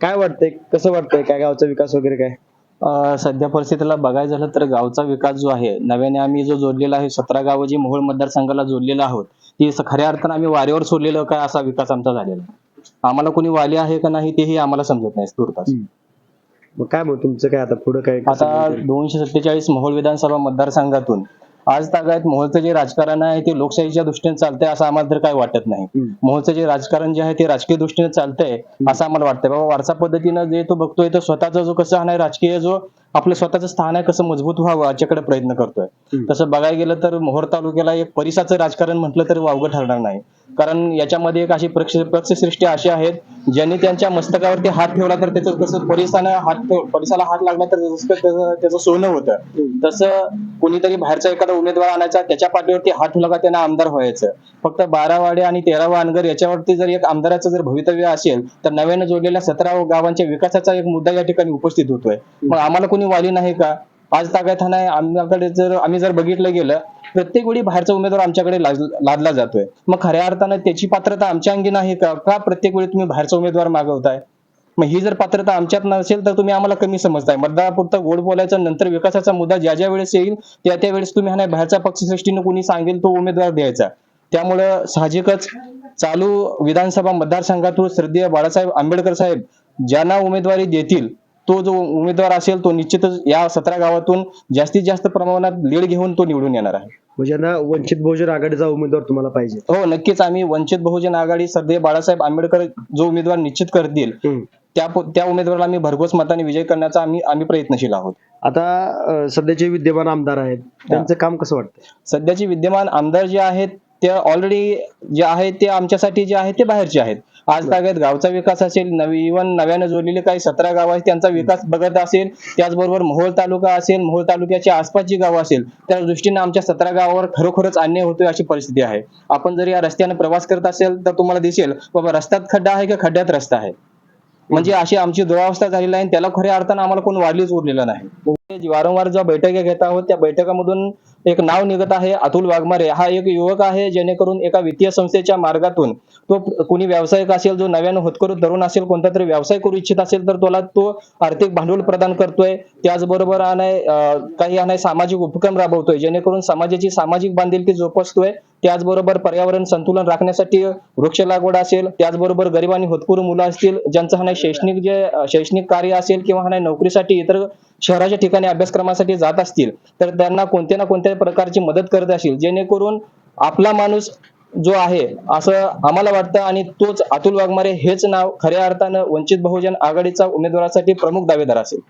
काय वाटतंय? कसं वाटतंय? काय गावचा विकास वगैरे काय? अ, सध्या परिस्थितीला बघायचं झालं तर गावचा विकास जो आहे नव्याने आम्ही जो जोडलेला आहे सतरा गावं जी मोहोळ मतदारसंघाला जोडलेला आहोत ती स- खऱ्या अर्थानं आम्ही वारेवर सोडलेलं काय असा विकास आमचा झालेला आहे. आम्हाला कोणी वाली आहे का नाही तेही आम्हाला समजत नाही तुर्तास. मग काय मग तुमचं काय आता पुढे काय? कसं आता म्हणताय? दोनशे सत्तेचाळीस मोहोळ विधानसभा मतदारसंघातून आज तागायत मोहोळचं जे राजकारण आहे ते लोकशाहीच्या दृष्टीने चालतंय असं आम्हाला तर काय वाटत नाही. मोहोळचं जे राजकारण जे आहे ते राजकीय दृष्टीने चालतंय असं आम्हाला वाटतंय. बाबा वारसा पद्धतीनं जे तो बघतोय तो स्वतःचा जो कसं आहे राजकीय जो आपलं स्वतःचं स्थान आहे कसं मजबूत व्हावं याच्याकडे प्रयत्न करतोय. तसं बघायला गेलं तर मोहोळ तालुक्याला एक परिसाचं राजकारण म्हटलं तर वावगं ठरणार नाही. कारण याच्यामध्ये एक अशी पक्षसृष्टी अशी आहेत ज्यांनी त्यांच्या मस्तकावरती हात ठेवला तर त्याचं कसं परिसानं हात परिसाला हात लागला तर त्याचं सोनं होतं. तसं कोणीतरी बाहेरचा एखादा उमेदवार आणायचा त्याच्या पाठीवरती हात ठेवला का त्यांना आमदार व्हायचं. फक्त बारावाडे आणि तेरा वानगर याच्यावरती जर एक आमदाराचं जर भवितव्य असेल तर नव्यानं जोडलेल्या सतरा गावांच्या विकासाचा एक मुद्दा या ठिकाणी उपस्थित होतोय. मग आम्हाला कोणी वाली नाही का? आज ताब्यात हा नाही आमच्याकडे जर आम्ही जर बघितलं गेलं प्रत्येक वेळी बाहेरचा उमेदवार आमच्याकडे लादला जातोय. मग खऱ्या अर्थानं त्याची पात्रता आमच्या अंगी नाही का? का प्रत्येक वेळी तुम्ही बाहेरचा उमेदवार मागवताय? मग ही जर पात्रता आमच्यात नसेल तर तुम्ही आम्हाला कमी समजताय. मतदारापुरतं गोड बोलायचं नंतर विकासाचा मुद्दा ज्या ज्या वेळेस येईल त्या त्या वेळेस तुम्ही हा बाहेरच्या पक्षसृष्टीने कोणी सांगेल तो उमेदवार द्यायचा. त्यामुळं साहजिकच चालू विधानसभा मतदारसंघातून श्रद्धेय बाळासाहेब आंबेडकर साहेब ज्यांना उमेदवारी देतील तो जो उमेदवार असेल तो निश्चितच या सतरा गावातून जास्तीत जास्त प्रमाणात लीड घेऊन तो निवडून येणार आहे. म्हणजे यांना वंचित बहुजन आघाडीचा उमेदवार तुम्हाला पाहिजे. हो नक्कीच आम्ही वंचित बहुजन आघाडी सध्या बाळासाहेब आंबेडकर जो उमेदवार निश्चित करतील. त्या त्या उमेदवाराला आम्ही भरघोस मताने विजय करण्याचा आम्ही आम्ही प्रयत्नशील आहोत. आता सध्याचे विद्यमान आमदार आहेत त्यांचं काम कसं वाटतंय? सध्याचे विद्यमान आमदार जे आहेत ते ऑलरेडी जे आहेत ते आमच्यासाठी जे आहेत ते बाहेरचे आहेत. आज तागायत गावचा विकास असेल नवी इव्हन नव्यानं जोडलेले काही सतरा गाव आहेत त्यांचा विकास बघत असेल त्याचबरोबर मोहोळ तालुका असेल मोहोळ तालुक्याच्या आसपासची गावं असेल त्या दृष्टीने आमच्या सतरा गावावर खरोखरच अन्याय होतोय अशी परिस्थिती आहे. आपण जर या रस्त्याने प्रवास करत असेल तर तुम्हाला दिसेल बाबा रस्त्यात खड्डा आहे का खड्ड्यात रस्ता आहे? म्हणजे अशी आमची दुरावस्था झालेली आहे आणि त्याला खऱ्या अर्थानं आम्हाला कोण वाढलीच उरलेलं नाही. वारंवार ज्या बैठका घेत आहोत त्या बैठकामधून एक नाव निघत आहे अतुल वाघमारे. हा एक युवक आहे जेणेकरून एका वित्तीय संस्थेच्या मार्गातून तो कोणी व्यावसायिक असेल जो नव्यानं होतकरू तरुण असेल कोणता तरी व्यवसाय करू इच्छित असेल तर त्याला तो आर्थिक भांडवल प्रदान करतोय. त्याचबरोबर हा नाही, काही हा नाही सामाजिक उपक्रम राबवतोय जेणेकरून समाजाची सामाजिक बांधिलकी जोपासतोय. त्याचबरोबर पर्यावरण संतुलन राखण्यासाठी वृक्ष लागवड असेल त्याचबरोबर गरीब आणि होतपूर मुलं असतील ज्यांचं हा नाही शैक्षणिक जे शैक्षणिक कार्य असेल किंवा हा नाही नोकरीसाठी इतर शहराच्या ठिकाणी अभ्यासक्रमासाठी जात असतील तर त्यांना कोणत्या ना कोणत्या प्रकारची मदत करत असतील जेणेकरून आपला माणूस जो आहे असं आम्हाला वाटतं आणि तोच अतुल वाघमारे हेच नाव खऱ्या अर्थानं वंचित बहुजन आघाडीचा उमेदवारासाठी प्रमुख दावेदार असेल.